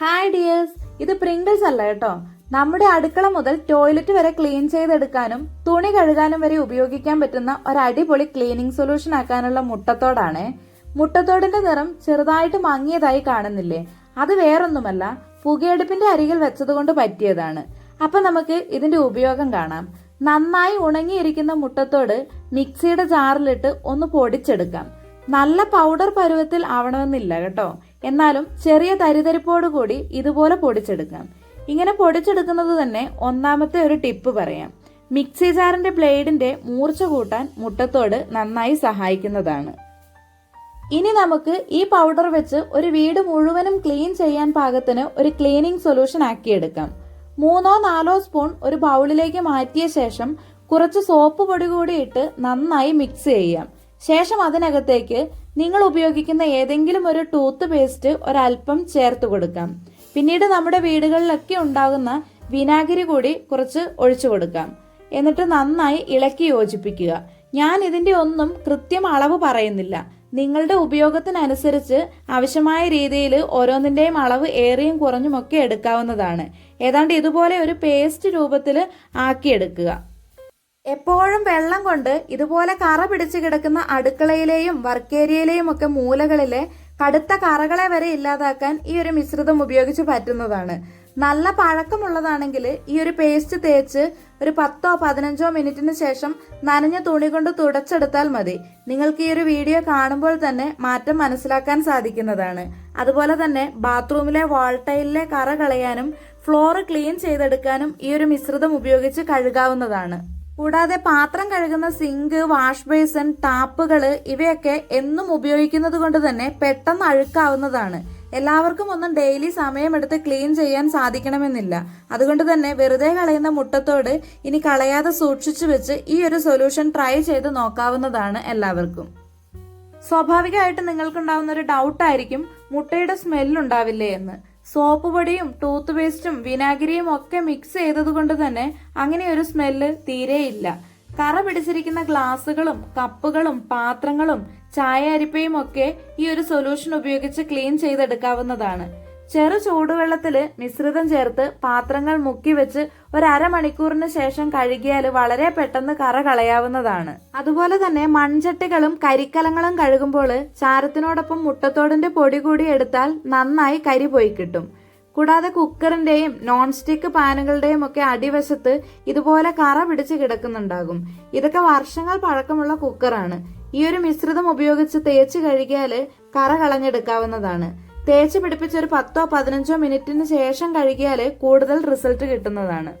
Hi dears ഇത് Pringles അല്ല കേട്ടോ. നമ്മുടെ അടുക്കള മുതൽ ടോയ്ലറ്റ് വരെ ക്ലീൻ ചെയ്തെടുക്കാനും തുണി കഴുകാനും വരെ ഉപയോഗിക്കാൻ പറ്റുന്ന ഒരു അടിപൊളി ക്ലീനിങ് സൊല്യൂഷൻ ആക്കാനുള്ള മുട്ടത്തോടാണ്. മുട്ടത്തോടിന്റെ നിറം ചെറുതായിട്ട് മങ്ങിയതായി കാണുന്നില്ലേ? അത് വേറൊന്നുമല്ല പുകയെടുപ്പിന്റെ അരികിൽ വെച്ചതുകൊണ്ട് പറ്റിയതാണ്. അപ്പൊ നമുക്ക് ഇതിന്റെ ഉപയോഗം കാണാം. നന്നായി ഉണങ്ങിയിരിക്കുന്ന മുട്ടത്തോട് മിക്സിയുടെ ജാറിലിട്ട് ഒന്ന് പൊടിച്ചെടുക്കാം. നല്ല പൗഡർ പരുവത്തിൽ ആവണമെന്നില്ല കേട്ടോ. എന്നാലും ചെറിയ തരിതരിപ്പോട് കൂടി ഇതുപോലെ പൊടിച്ചെടുക്കാം. ഇങ്ങനെ പൊടിച്ചെടുക്കുന്നത് തന്നെ ഒന്നാമത്തെ ഒരു ടിപ്പ് പറയാം. മിക്സി ജാറിന്റെ ബ്ലേഡിന്റെ മൂർച്ച കൂട്ടാൻ മുട്ടത്തോട് നന്നായി സഹായിക്കുന്നതാണ്. ഇനി നമുക്ക് ഈ പൗഡർ വെച്ച് ഒരു വീട് മുഴുവനും ക്ലീൻ ചെയ്യാൻ പാകത്തിന് ഒരു ക്ലീനിങ് സൊല്യൂഷൻ ആക്കിയെടുക്കാം. മൂന്നോ നാലോ സ്പൂൺ ഒരു ബൗളിലേക്ക് മാറ്റിയ ശേഷം കുറച്ച് സോപ്പ് പൊടി കൂടി ഇട്ട് നന്നായി മിക്സ് ചെയ്യാം. ശേഷം അതിനകത്തേക്ക് നിങ്ങൾ ഉപയോഗിക്കുന്ന ഏതെങ്കിലും ഒരു ടൂത്ത് പേസ്റ്റ് ഒരല്പം ചേർത്ത് കൊടുക്കാം. പിന്നീട് നമ്മുടെ വീടുകളിലൊക്കെ ഉണ്ടാകുന്ന വിനാഗിരി കൂടി കുറച്ച് ഒഴിച്ചു കൊടുക്കാം. എന്നിട്ട് നന്നായി ഇളക്കി യോജിപ്പിക്കുക. ഞാൻ ഇതിന്റെ ഒന്നും കൃത്യം അളവ് പറയുന്നില്ല. നിങ്ങളുടെ ഉപയോഗത്തിനനുസരിച്ച് ആവശ്യമായ രീതിയിൽ ഓരോന്നിന്റെയും അളവ് ഏറിയും കുറഞ്ഞുമൊക്കെ എടുക്കാവുന്നതാണ്. ഏതാണ്ട് ഇതുപോലെ ഒരു പേസ്റ്റ് രൂപത്തിൽ ആക്കിയെടുക്കുക. എപ്പോഴും വെള്ളം കൊണ്ട് ഇതുപോലെ കറ പിടിച്ചു കിടക്കുന്ന അടുക്കളയിലെയും വർക്കേരിയയിലെയും ഒക്കെ മൂലകളിലെ കടുത്ത കറകളെ വരെ ഇല്ലാതാക്കാൻ ഈ ഒരു മിശ്രിതം ഉപയോഗിച്ച് പറ്റുന്നതാണ്. നല്ല പഴക്കമുള്ളതാണെങ്കിൽ ഈ ഒരു പേസ്റ്റ് തേച്ച് ഒരു പത്തോ പതിനഞ്ചോ മിനിറ്റിന് ശേഷം നനഞ്ഞ തുണി കൊണ്ട് തുടച്ചെടുത്താൽ മതി. നിങ്ങൾക്ക് ഈ ഒരു വീഡിയോ കാണുമ്പോൾ തന്നെ മാറ്റം മനസ്സിലാക്കാൻ സാധിക്കുന്നതാണ്. അതുപോലെ തന്നെ ബാത്റൂമിലെ വാൾ ടൈലിലെ കറ കളയാനും ഫ്ലോർ ക്ലീൻ ചെയ്തെടുക്കാനും ഈ ഒരു മിശ്രിതം ഉപയോഗിച്ച് കഴുകാവുന്നതാണ്. കൂടാതെ പാത്രം കഴുകുന്ന സിങ്ക് വാഷ് ബേസൺ ടാപ്പുകൾ ഇവയൊക്കെ എന്നും ഉപയോഗിക്കുന്നത് കൊണ്ട് തന്നെ പെട്ടെന്ന് അഴുക്കാവുന്നതാണ്. എല്ലാവർക്കും ഒന്നും ഡെയിലി സമയമെടുത്ത് ക്ലീൻ ചെയ്യാൻ സാധിക്കണമെന്നില്ല. അതുകൊണ്ട് തന്നെ വെറുതെ കളയുന്ന മുട്ടത്തോട് ഇനി കളയാതെ സൂക്ഷിച്ചു വെച്ച് ഈ ഒരു സൊല്യൂഷൻ ട്രൈ ചെയ്ത് നോക്കാവുന്നതാണ് എല്ലാവർക്കും. സ്വാഭാവികമായിട്ട് നിങ്ങൾക്കുണ്ടാവുന്ന ഒരു ഡൗട്ടായിരിക്കും മുട്ടയുടെ സ്മെല്ലുണ്ടാവില്ലേ എന്ന്. സോപ്പ് പൊടിയും ടൂത്ത് പേസ്റ്റും വിനാഗിരിയും ഒക്കെ മിക്സ് ചെയ്തതുകൊണ്ട് തന്നെ അങ്ങനെ ഒരു സ്മെല്ല് തീരെയില്ല. കറ പിടിച്ചിരിക്കുന്ന ഗ്ലാസുകളും കപ്പുകളും പാത്രങ്ങളും ചായ അരിപ്പയും ഒക്കെ ഈ ഒരു സൊല്യൂഷൻ ഉപയോഗിച്ച് ക്ലീൻ ചെയ്തെടുക്കാവുന്നതാണ്. ചെറു ചൂടുവെള്ളത്തിൽ മിശ്രിതം ചേർത്ത് പാത്രങ്ങൾ മുക്കി വെച്ച് ഒരു അരമണിക്കൂറിന് ശേഷം കഴുകിയാൽ വളരെ പെട്ടെന്ന് കറ കളയാവുന്നതാണ്. അതുപോലെ തന്നെ മൺചട്ടികളും കരിക്കലങ്ങളും കഴുകുമ്പോൾ ചാരത്തിനോടൊപ്പം മുട്ടത്തോടിന്റെ പൊടി കൂടി എടുത്താൽ നന്നായി കരി പോയി കിട്ടും. കൂടാതെ കുക്കറിന്റെയും നോൺ സ്റ്റിക്ക് പാനുകളുടെയും ഒക്കെ അടിവശത്ത് ഇതുപോലെ കറ പിടിച്ച് കിടക്കുന്നുണ്ടാകും. ഇതൊക്കെ വർഷങ്ങൾ പഴക്കമുള്ള കുക്കറാണ്. ഈ ഒരു മിശ്രിതം ഉപയോഗിച്ച് തേച്ച് കഴുകിയാൽ കറ കളഞ്ഞെടുക്കാവുന്നതാണ്. തേച്ച് പിടിപ്പിച്ച് ഒരു പത്തോ പതിനഞ്ചോ മിനിറ്റിന് ശേഷം കഴുകിയാൽ കൂടുതൽ റിസൾട്ട് കിട്ടുന്നതാണ്.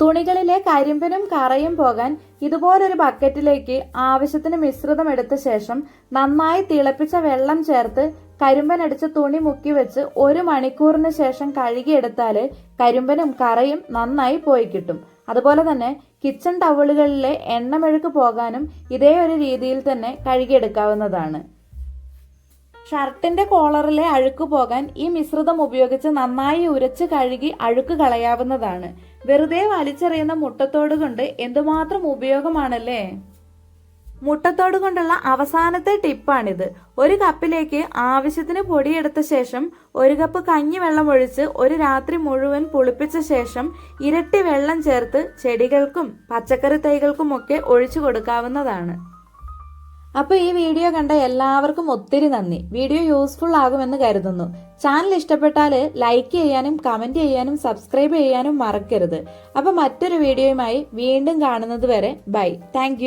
തുണികളിലെ കരിമ്പനും കറയും പോകാൻ ഇതുപോലൊരു ബക്കറ്റിലേക്ക് ആവശ്യത്തിന് മിശ്രിതം എടുത്ത ശേഷം നന്നായി തിളപ്പിച്ച വെള്ളം ചേർത്ത് കരിമ്പനടിച്ച തുണി മുക്കി വെച്ച് ഒരു മണിക്കൂറിന് ശേഷം കഴുകിയെടുത്താൽ കരിമ്പനും കറയും നന്നായി പോയി കിട്ടും. അതുപോലെ തന്നെ കിച്ചൺ ടവളുകളിലെ എണ്ണമെഴുക്ക് പോകാനും ഇതേ ഒരു രീതിയിൽ തന്നെ കഴുകിയെടുക്കാവുന്നതാണ്. ഷർട്ടിന്റെ കോളറിലെ അഴുക്ക് പോകാൻ ഈ മിശ്രിതം ഉപയോഗിച്ച് നന്നായി ഉരച്ച് കഴുകി അഴുക്ക് കളയാവുന്നതാണ്. വെറുതെ വലിച്ചെറിയുന്ന മുട്ടത്തോട് കൊണ്ട് എന്തുമാത്രം ഉപയോഗമാണല്ലേ? മുട്ടത്തോട് കൊണ്ടുള്ള അവസാനത്തെ ടിപ്പാണിത്. ഒരു കപ്പിലേക്ക് ആവശ്യത്തിന് പൊടിയെടുത്ത ശേഷം ഒരു കപ്പ് കഞ്ഞി വെള്ളം ഒഴിച്ച് ഒരു രാത്രി മുഴുവൻ പുളിപ്പിച്ച ശേഷം ഇരട്ടി വെള്ളം ചേർത്ത് ചെടികൾക്കും പച്ചക്കറി തൈകൾക്കുമൊക്കെ ഒഴിച്ചു കൊടുക്കാവുന്നതാണ്. അപ്പോൾ ഈ വീഡിയോ കണ്ട എല്ലാവർക്കും ഒത്തിരി നന്ദി. വീഡിയോ യൂസ്ഫുൾ ആകുമെന്ന് കരുതുന്നു. ചാനൽ ഇഷ്ടപ്പെട്ടാൽ ലൈക്ക് ചെയ്യാനും കമന്റ് ചെയ്യാനും സബ്സ്ക്രൈബ് ചെയ്യാനും മറക്കരുത്. അപ്പോൾ മറ്റൊരു വീഡിയോയുമായി വീണ്ടും കാണുന്നത് വരെ ബൈ താങ്ക്